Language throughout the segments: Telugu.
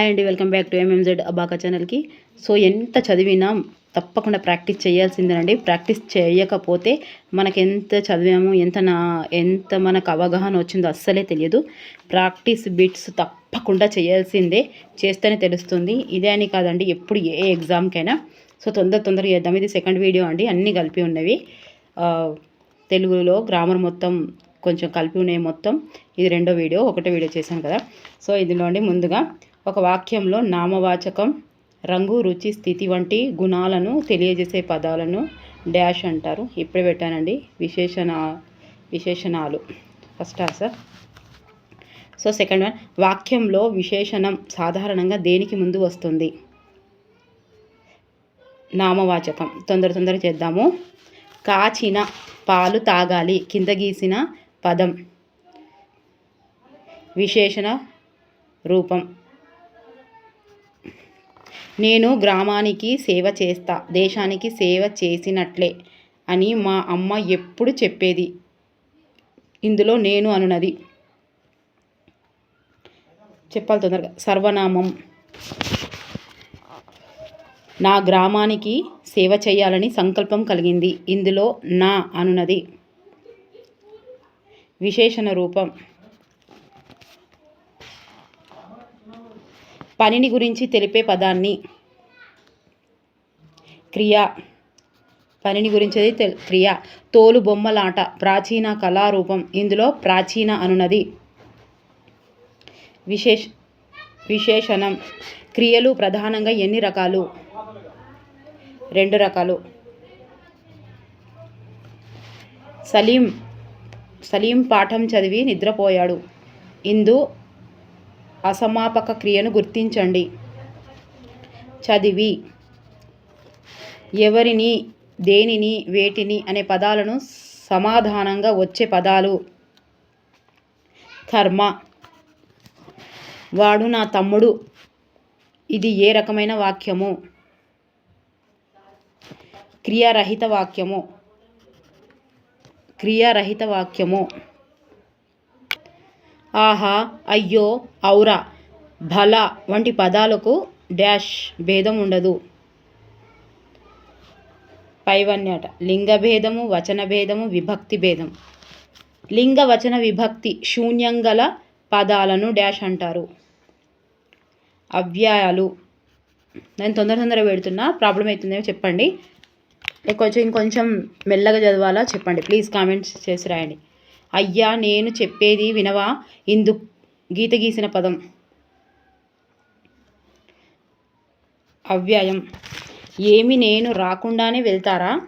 హాయ్ అండి వెల్కమ్ బ్యాక్ టు ఎంఎంజెడ్ అబాకా ఛానల్కి సో ఎంత చదివినా తప్పకుండా ప్రాక్టీస్ చేయాల్సిందేనండి. ప్రాక్టీస్ చేయకపోతే మనకి ఎంత చదివాము ఎంత నా ఎంత మనకు అవగాహన వచ్చిందో అస్సలే తెలియదు. ప్రాక్టీస్ బిట్స్ తప్పకుండా చేయాల్సిందే చేస్తేనే తెలుస్తుంది. ఇదే అని కాదండి ఎప్పుడు ఏ ఎగ్జామ్కైనా సో తొందర తొందరగా చేద్దాం. ఇది సెకండ్ వీడియో అండి అన్నీ కలిపి ఉన్నవి. తెలుగులో గ్రామర్ మొత్తం కొంచెం కలిపి ఉన్నాయి మొత్తం. ఇది రెండో వీడియో ఒకటో వీడియో చేశాను కదా. సో ఇందులో అండి ముందుగా ఒక వాక్యంలో నామవాచకం రంగు రుచి స్థితి వంటి గుణాలను తెలియజేసే పదాలను డాష్ అంటారు. ఇప్పుడే పెట్టానండి. విశేషణ విశేషణాలు. First answer so second one వాక్యంలో విశేషణం సాధారణంగా దేనికి ముందు వస్తుంది? నామవాచకం. తొందర తొందర చేద్దాము. కాచిన పాలు తాగాలి కింద గీసిన పదం. విశేషణ రూపం. నేను గ్రామానికి సేవ చేస్తా దేశానికి సేవ చేసినట్లే అని మా అమ్మ ఎప్పుడు చెప్పేది. ఇందులో నేను అనున్నది చెప్పాలి తొందరగా. సర్వనామం. నా గ్రామానికి సేవ చేయాలని సంకల్పం కలిగింది. ఇందులో నా అనున్నది విశేషణ రూపం. పనిని గురించి తెలిపే పదాన్ని క్రియ. పనిని గురించి తెల్ క్రియ. తోలు బొమ్మలాట ప్రాచీన కళారూపం. ఇందులో ప్రాచీన అనునది. విశేష విశేషణం. క్రియలు ప్రధానంగా ఎన్ని రకాలు? రెండు రకాలు. సలీం సలీం పాఠం చదివి నిద్రపోయాడు. ఇందు అసమాపక క్రియను గుర్తించండి. చదివి ఎవరిని దేనిని వేటిని అనే పదాలను సమాధానంగా వచ్చే పదాలు. కర్మ వాడు నా తమ్ముడు. ఇది ఏ రకమైన వాక్యము? క్రియారహిత వాక్యము. క్రియారహిత వాక్యము. ఆహా అయ్యో ఔరా. భల వంటి పదాలకు డాష్ భేదం ఉండదు. పైవన్యట. లింగ భేదము వచన భేదము విభక్తి భేదం. లింగ వచన విభక్తి శూన్యం గల పదాలను డాష్ అంటారు. అవ్యయాలు. నేను తొందర తొందర పెడుతున్నా. ప్రాబ్లం అవుతుందేమో చెప్పండి. కొంచెం ఇంకొంచెం మెల్లగా చదవాలా చెప్పండి. ప్లీజ్ కామెంట్స్ చేసి రాయండి. అయ్యా నేను చెప్పేది వినవా? ఇందు గీత గీసిన పదం. అవ్యయం. ఏమి నేను రాకుండానే వెళ్తారా?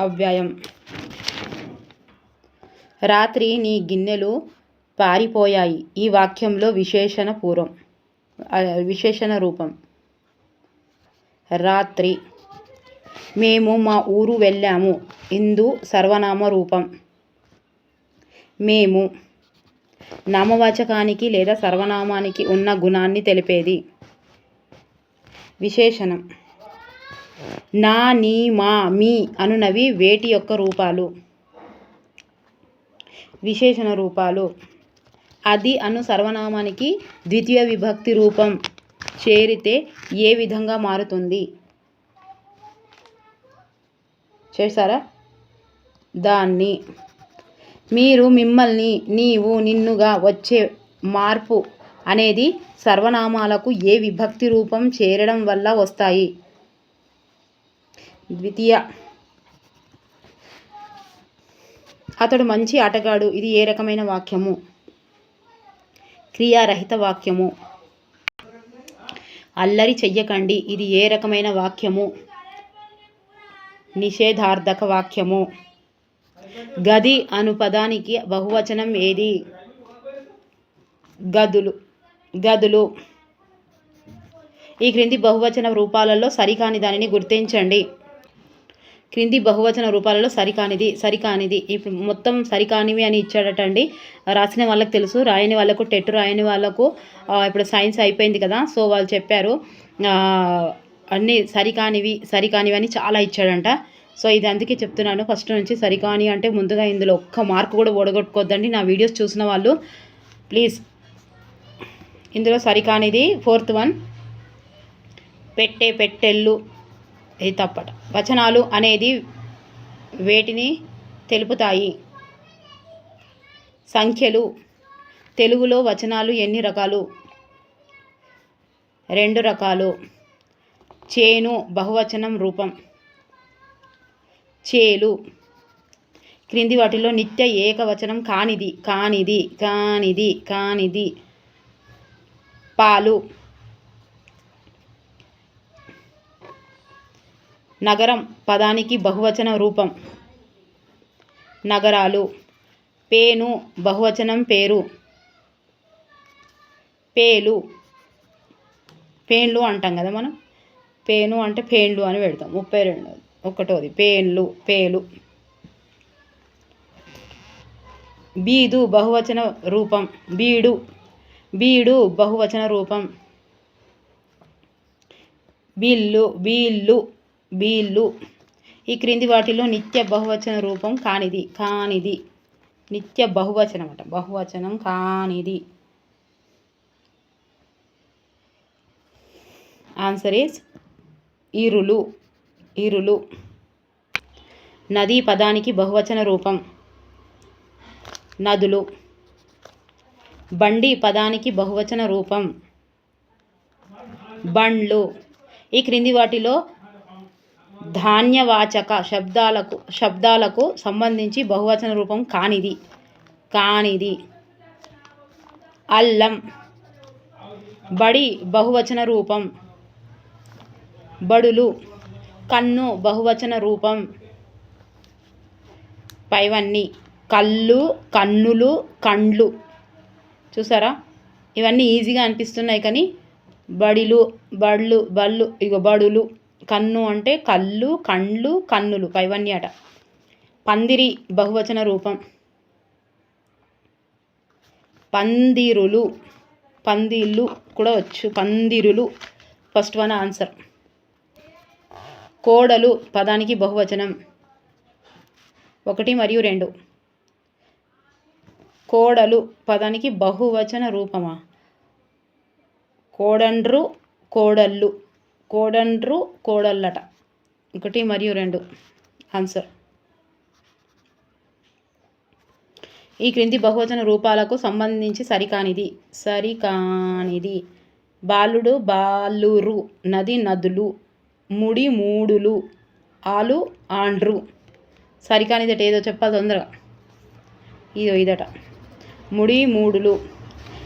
అవ్యయం. రాత్రి నీ గిన్నెలు పారిపోయాయి. ఈ వాక్యంలో విశేషణ పూర్వం విశేషణ రూపం. రాత్రి మేము మా ఊరు వెళ్ళాము. ఇందు సర్వనామ రూపం. మేము నామవాచకానికి లేదా సర్వనామానికి ఉన్న గుణాన్ని తెలిపేది. విశేషణం. నా నీ మా మీ అనునవి వేటి యొక్క రూపాలు. విశేషణ రూపాలు. అది అను సర్వనామానికి ద్వితీయ విభక్తి రూపం. చేరితే ఏ విధంగా మారుతుంది? చేశారా? దాన్ని మీరు మిమ్మల్ని నీవు నిన్నుగా వచ్చే మార్పు అనేది సర్వనామాలకు ఏ విభక్తి రూపం చేరడం వల్ల వస్తాయి. ద్వితీయ. అతడు మంచి ఆటగాడు. ఇది ఏ రకమైన వాక్యము? క్రియారహిత వాక్యము. అల్లరి చెయ్యకండి. ఇది ఏ రకమైన వాక్యము? నిషేధార్థక వాక్యము గది అను పదానికి బహువచనం ఏది? గదులు గదులు. ఈ క్రింది బహువచన రూపాలలో సరికాని దానిని గుర్తించండి. క్రింది బహువచన రూపాలలో సరికానిది సరికానిది. ఇప్పుడు మొత్తం సరికానివి అని ఇచ్చాడటండి. రాసిన వాళ్ళకి తెలుసు రాయని వాళ్ళకు టెట్ రాయని వాళ్ళకు ఇప్పుడు సైన్స్ అయిపోయింది కదా సో వాళ్ళు చెప్పారు అన్నీ సరికానివి సరికానివి అని చాలా ఇచ్చాడంట. సో ఇది అందుకే చెప్తున్నాను. ఫస్ట్ నుంచి సరికాని అంటే ముందుగా ఇందులో ఒక్క మార్క్ కూడా ఓడగొట్టుకోవద్దండి నా వీడియోస్ చూసిన వాళ్ళు ప్లీజ్. ఇందులో సరికానిది ఫోర్త్ వన్. పెట్టే పెట్టెళ్ళు ఇది తప్పట. వచనాలు అనేది వేటిని తెలుపుతాయి? సంఖ్యలు. తెలుగులో వచనాలు ఎన్ని రకాలు? రెండు రకాలు. చేను బహువచనం రూపం. చేలు. క్రింది వాటిలో నిత్య ఏకవచనం కానిది కానిది కానిది కానిది. పాలు. నగరం పదానికి బహువచన రూపం. నగరాలు. పేను బహువచనం పేరు. పేలు. పేన్లు అంటాం కదా మనం. పేను అంటే పేన్లు అని పెడతాం. ముప్పై రెండు ఒకటోది. పేన్లు పేలు. బీదు బహువచన రూపం. బీడు బీడు బహువచన రూపం. బిల్లు బీళ్ళు బీళ్ళు ఈ క్రింది వాటిలో నిత్య బహువచన రూపం కానిది కానిది. నిత్య బహువచనం అంట బహువచనం కానిది. ఆన్సర్ ఈస్ ఈరులు ఈరులు. నదీ పదానికి బహువచన రూపం. నదులు. బండి పదానికి బహువచన రూపం. బండ్లు. ఈ క్రింది వాటిలో ధాన్యవాచక శబ్దాలకు శబ్దాలకు సంబంధించి బహువచన రూపం కానిది. కానిది. అల్లం. బడి బహువచన రూపం. బడులు కన్ను బహువచన రూపం. పైవన్నీ కళ్ళు కన్నులు కండ్లు. చూసారా? ఇవన్నీ ఈజీగా అనిపిస్తున్నాయి కానీ బడిలు బళ్ళు బళ్ళు ఇగో బడులు కన్ను అంటే కళ్ళు కండ్లు కన్నులు పైవన్నీ అట. పందిరి బహువచన రూపం. పందిరులు పందిళ్ళు కూడా వచ్చు. పందిరులు ఫస్ట్ వన్ ఆన్సర్. కోడలు పదానికి బహువచనం. ఒకటి మరియు రెండు. కోడలు పదానికి బహువచన రూపమా? కోడండ్రు కోడళ్ళు. కోడండ్రు కోడళ్ళట. ఒకటి మరియు రెండు. ఆన్సర్ ఈ క్రింది బహువచన రూపాలకు సంబంధించి సరికానిది. సరికానిది. బాలుడు బాలురు నది నదులు. ముడి మూడులు ఆలు ఆండ్రు. సరికానిదట ఏదో చెప్పాలి తొందరగా. ఇదో ఇదట. ముడి మూడులు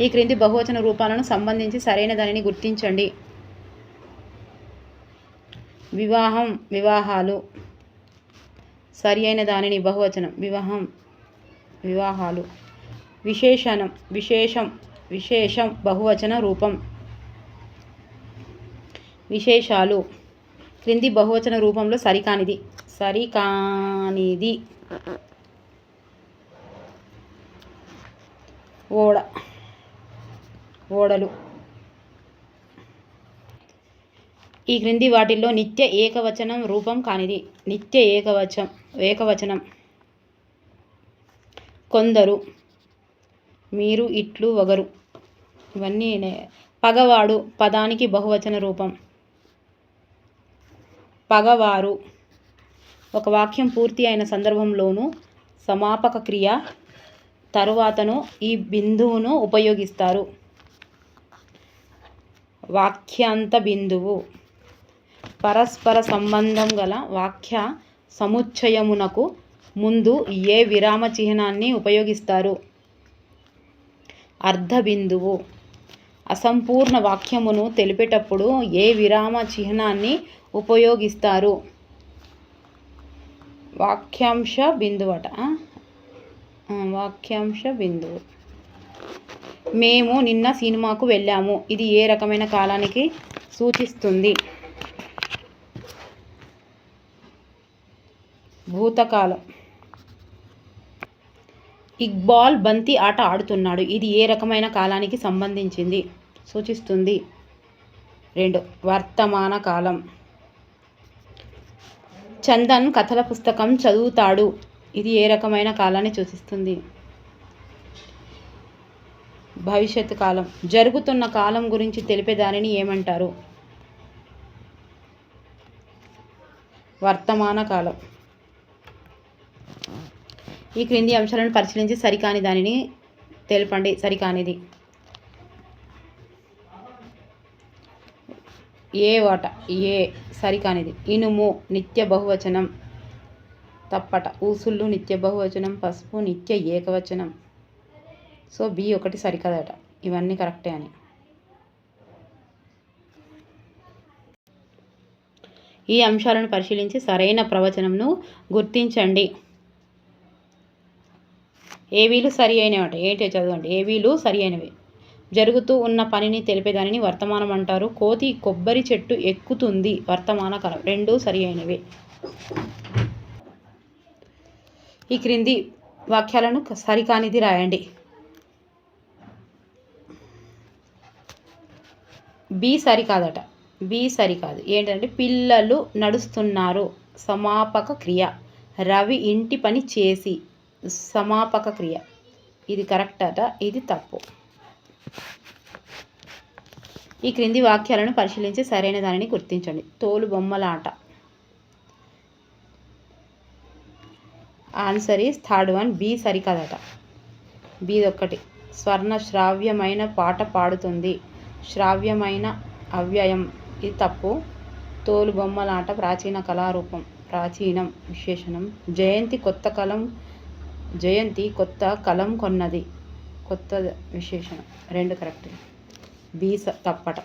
ఈ క్రింది బహువచన రూపాలను సంబంధించి సరైన దానిని గుర్తించండి. వివాహం వివాహాలు. సరి అయిన దానిని బహువచనం. వివాహం వివాహాలు. విశేషణం విశేషం విశేషం బహువచన రూపం. విశేషాలు. క్రింది బహువచన రూపంలో సరికానిది. సరికానిది. ఓడ. ఓడలు. ఈ క్రింది వాటిల్లో నిత్య ఏకవచనం రూపం కానిది. నిత్య ఏకవచం ఏకవచనం. కొందరు మీరు ఇట్లు వగరు. ఇవన్నీ పగవాడు పదానికి బహువచన రూపం. పగవారు. ఒక వాక్యం పూర్తి అయిన సందర్భంలోనూ సమాపక క్రియ తరువాతను ఈ బిందువును ఉపయోగిస్తారు. వాక్యాంత బిందువు. పరస్పర సంబంధం గల వాక్య సముచ్చయమునకు ముందు ఏ విరామ చిహ్నాన్ని ఉపయోగిస్తారు? అర్ధ బిందువు. అసంపూర్ణ వాక్యమును తెలిపేటప్పుడు ఏ విరామ చిహ్నాన్ని ఉపయోగిస్తారు. వాక్యాంశ బిందువట వాక్యాంశ బిందువు. మేము నిన్న సినిమాకు వెళ్ళాము. ఇది ఏ రకమైన కాలానికి సూచిస్తుంది? భూతకాలం. ఇక్బాల్ బంతి ఆట ఆడుతున్నాడు. ఇది ఏ రకమైన కాలానికి సంబంధించింది? సూచిస్తుంది. రెండు. వర్తమాన కాలం. చందన్ కథల పుస్తకం చదువుతాడు. ఇది ఏ రకమైన కాలాన్ని సూచిస్తుంది? భవిష్యత్తు కాలం. జరుగుతున్న కాలం గురించి తెలిపే దానిని ఏమంటారు? వర్తమాన కాలం. ఈ క్రింది అంశాలను పరిశీలించి సరికాని దానిని తెలపండి. సరికానిది. ఏ వాట ఏ సరికానిది. ఇనుము నిత్య బహువచనం తప్పట. ఊసుళ్ళు నిత్య బహువచనం పసుపు నిత్య ఏకవచనం. సో బి ఒకటి సరికదట. ఇవన్నీ కరెక్టే అని. ఈ అంశాలను పరిశీలించి సరైన ప్రవచనంను గుర్తించండి. ఏవీలు సరి అయినవి ఏంటో చదవండి ఏవీలు సరి అయినవి. జరుగుతూ ఉన్న పనిని తెలిపేదానిని వర్తమానం అంటారు. కోతి కొబ్బరి చెట్టు ఎక్కుతుంది. వర్తమాన కాలం రెండు సరి అయినవి ఈ క్రింది వాక్యాలను సరికానిది రాయండి. బి సరికాదట. బి సరికాదు. ఏంటంటే పిల్లలు నడుస్తున్నారు. సమాపక క్రియ. రవి ఇంటి పని చేసి సమాపక క్రియ. ఇది కరెక్ట్ అట ఇది తప్పు. ఈ క్రింది వాక్యాలను పరిశీలించి సరైన దానిని గుర్తించండి. తోలు బొమ్మలాట. Answer is third one B సరికదట. B ఒక్కటి స్వర్ణ శ్రావ్యమైన పాట పాడుతుంది. శ్రావ్యమైన అవ్యయం. ఇది తప్పు. తోలు బొమ్మలాట ప్రాచీన కళారూపం. ప్రాచీనం. విశేషణం. జయంతి కొత్త కలం జయంతి కొత్త కలం కొన్నది. కొత్త విశేషణం రెండు కరెక్ట్ బి తప్పట.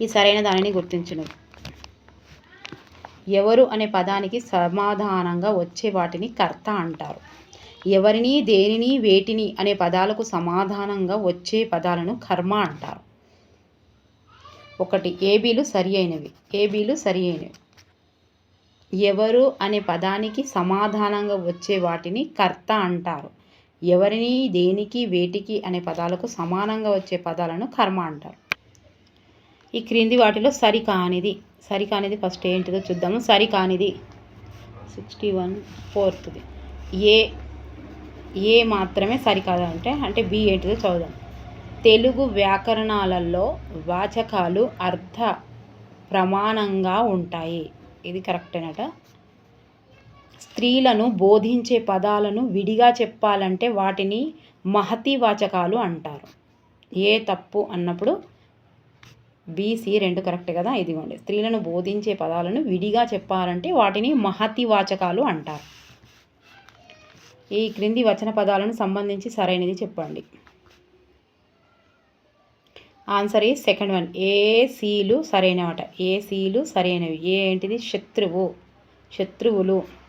ఈ సరైన దానిని గుర్తించను ఎవరు అనే పదానికి సమాధానంగా వచ్చే వాటిని కర్త అంటారు. ఎవరిని దేనిని వేటిని అనే పదాలకు సమాధానంగా వచ్చే పదాలను కర్మ అంటారు. ఒకటి ఏబీలు సరి అయినవి ఏబీలు సరి అయినవి ఎవరు అనే పదానికి సమాధానంగా వచ్చే వాటిని కర్త అంటారు. ఎవరిని దేనికి వేటికి అనే పదాలకు సమానంగా వచ్చే పదాలను కర్మ అంటారు. ఈ క్రింది వాటిలో సరికానిది. సరికానిది ఫస్ట్ ఏంటిదో చూద్దాము. సరికానిది సిక్స్టీ వన్ ఫోర్త్ది ఏ ఏ మాత్రమే సరికాదంటే అంటే బి ఏంటిదో చదువుదాం. తెలుగు వ్యాకరణాలలో వాచకాలు అర్థ ప్రమాణంగా ఉంటాయి. ఇది కరెక్టేనట స్త్రీలను బోధించే పదాలను విడిగా చెప్పాలంటే వాటిని మహతి వాచకాలు అంటారు. ఏ తప్పు అన్నప్పుడు బీసీ రెండు కరెక్ట్ కదా? ఇదిగోండి. స్త్రీలను బోధించే పదాలను విడిగా చెప్పాలంటే వాటిని మహతివాచకాలు అంటారు. ఈ క్రింది వచన పదాలను సంబంధించి సరైనది చెప్పండి. ఆన్సర్ ఈ సెకండ్ వన్. ఏ సీలు సరైనవట. ఏ సీలు సరైనవి. ఏ ఏంటిది? శత్రువు. శత్రువులు.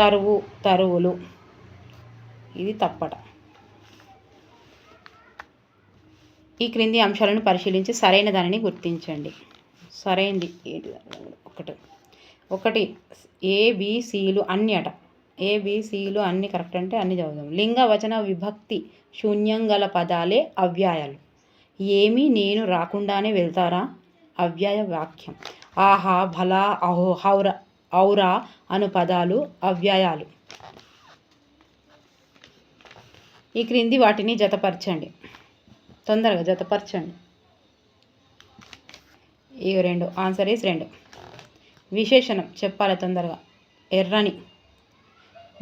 తరువు తరువులు. ఇది తప్పట. ఈ క్రింది అంశాలను పరిశీలించి సరైన దానిని గుర్తించండి. సరైనది ఏంటి ఒకటి. ఒకటి ఏబిసిలు అన్ని అట. ఏబిసిలు అన్ని కరెక్ట్ అంటే అన్ని చదువుదాం. లింగ వచన విభక్తి శూన్యం గల పదాలే అవ్యాయాలు. ఏమి నేను రాకుండానే వెళ్తారా? అవ్యాయ వాక్యం. ఆహా భలా అహో హౌర. ఔరా అను పదాలు అవ్యయాలు. ఈ క్రింది వాటిని జతపరచండి. తొందరగా జతపరచండి. ఈ రెండు. ఆన్సర్ ఈస్ రెండు. విశేషణం. చెప్పాలి తొందరగా. ఎర్రని.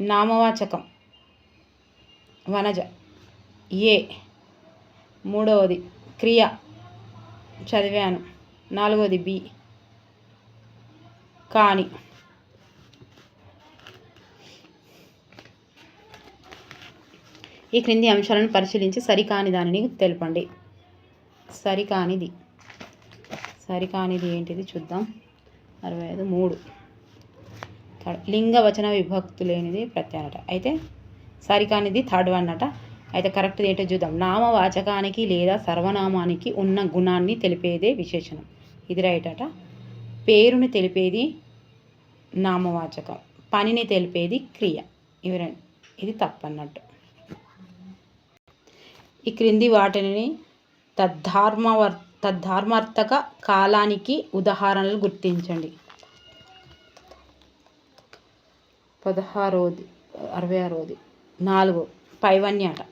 నామవాచకం. వనజ. ఏ. మూడవది. క్రియ. చదివాను. నాలుగవది బి. కానీ. ఈ క్రింది అంశాలను పరిశీలించి సరికాని దానిని తెలపండి. సరికానిది. సరికానిది ఏంటిది చూద్దాం. అరవై ఐదు మూడు. లింగ వచన విభక్తు లేనిది ప్రత్యానట. అయితే సరికానిది థర్డ్ వన్ అట. అయితే కరెక్ట్ ఏంటో చూద్దాం. నామవాచకానికి లేదా సర్వనామానికి ఉన్న గుణాన్ని తెలిపేదే విశేషణం. ఇది రైట్ అట. పేరుని తెలిపేది నామవాచకం. పనిని తెలిపేది క్రియ. ఇవి ఇది తప్పన్నట్టు. ఈ క్రింది వాటిని తద్ధార్మవర్ తద్ధార్మార్థక కాలానికి ఉదాహరణలు గుర్తించండి. పదహారోది అరవై ఆరోది నాలుగు పైవన్యాట.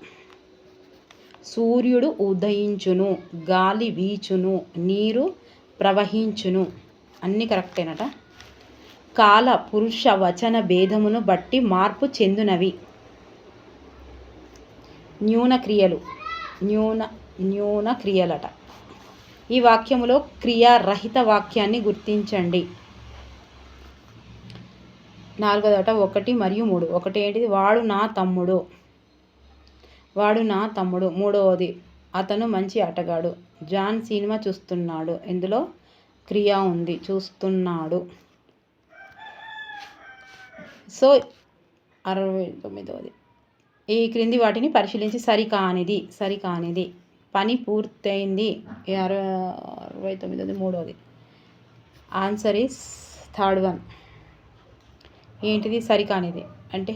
సూర్యుడు ఉదయించును గాలి వీచును నీరు ప్రవహించును. అన్నీ కరెక్టేనట. కాల పురుష వచన భేదమును బట్టి మార్పు చెందునవి. న్యూన క్రియలు న్యూన న్యూన క్రియలట. ఈ వాక్యములో క్రియారహిత వాక్యాన్ని గుర్తించండి. నాలుగదట ఒకటి మరియు మూడు. ఒకటి ఏంటిది? వాడు నా తమ్ముడు. వాడు నా తమ్ముడు. మూడవది అతను మంచి ఆటగాడు. జాన్ సినిమా చూస్తున్నాడు. ఇందులో క్రియా ఉంది. చూస్తున్నాడు. సో అరవై తొమ్మిదవది. ఈ క్రింది వాటిని పరిశీలించి సరికానిది సరికానిది. పని పూర్తయింది. అరవై తొమ్మిది తొమ్మిదవది మూడవది ఆన్సర్ ఈస్ థర్డ్ వన్ ఏంటిది సరికానిది? అంటే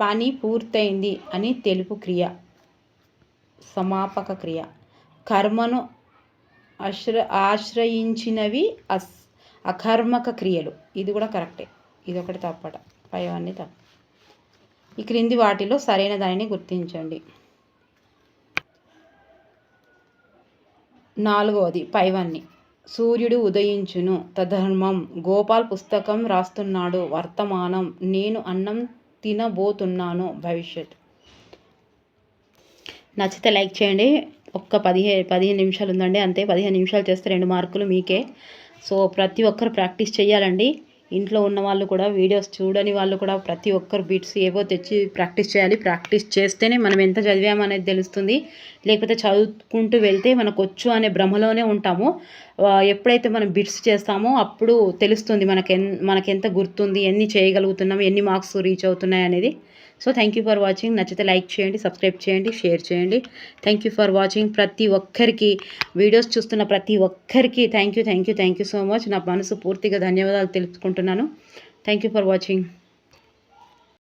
పని పూర్తయింది అని తెలుపు క్రియ సమాపక క్రియ. కర్మను ఆశ్ర ఆశ్రయించినవి అస్ అకర్మక క్రియలు. ఇది కూడా కరెక్టే. ఇది ఒకటి తప్పట. పైవన్నీ తప్పు. ఈ క్రింది వాటిలో సరైన దానిని గుర్తించండి. నాలుగవది పైవన్ని. సూర్యుడు ఉదయించును తధర్మం గోపాల్ పుస్తకం రాస్తున్నాడు వర్తమానం. నేను అన్నం తినబోతున్నాను భవిష్యత్. నచ్చితే లైక్ చేయండి. ఒక్క పదిహే పదిహేను నిమిషాలు ఉందండి అంతే. పదిహేను నిమిషాలు చేస్తే రెండు మార్కులు మీకే. సో ప్రతి ఒక్కరు ప్రాక్టీస్ చేయాలండి. ఇంట్లో ఉన్న వాళ్ళు కూడా వీడియోస్ చూడని వాళ్ళు కూడా ప్రతి ఒక్కరు బిట్స్ ఏవో తెచ్చి ప్రాక్టీస్ చేయాలి. ప్రాక్టీస్ చేస్తేనే మనం ఎంత చదివామనేది తెలుస్తుంది. లేకపోతే చదువుకుంటూ వెళ్తే మనకు వచ్చు అనే భ్రమలోనే ఉంటాము. ఎప్పుడైతే మనం బిట్స్ చేస్తామో అప్పుడు తెలుస్తుంది మనకి ఎన్ గుర్తుంది ఎన్ని చేయగలుగుతున్నాం ఎన్ని మార్క్స్ రీచ్ అవుతున్నాయి అనేది. So thank you for watching నచ్చితే లైక్ చేయండి సబ్స్క్రైబ్ చేయండి షేర్ చేయండి. థ్యాంక్ యూ ఫర్ వాచింగ్ ప్రతి ఒక్కరికి. వీడియోస్ చూస్తున్న ప్రతి ఒక్కరికి thank you thank you thank you so much నా మనసు పూర్తిగా ధన్యవాదాలు తెలుపుకుంటున్నాను. Thank you for watching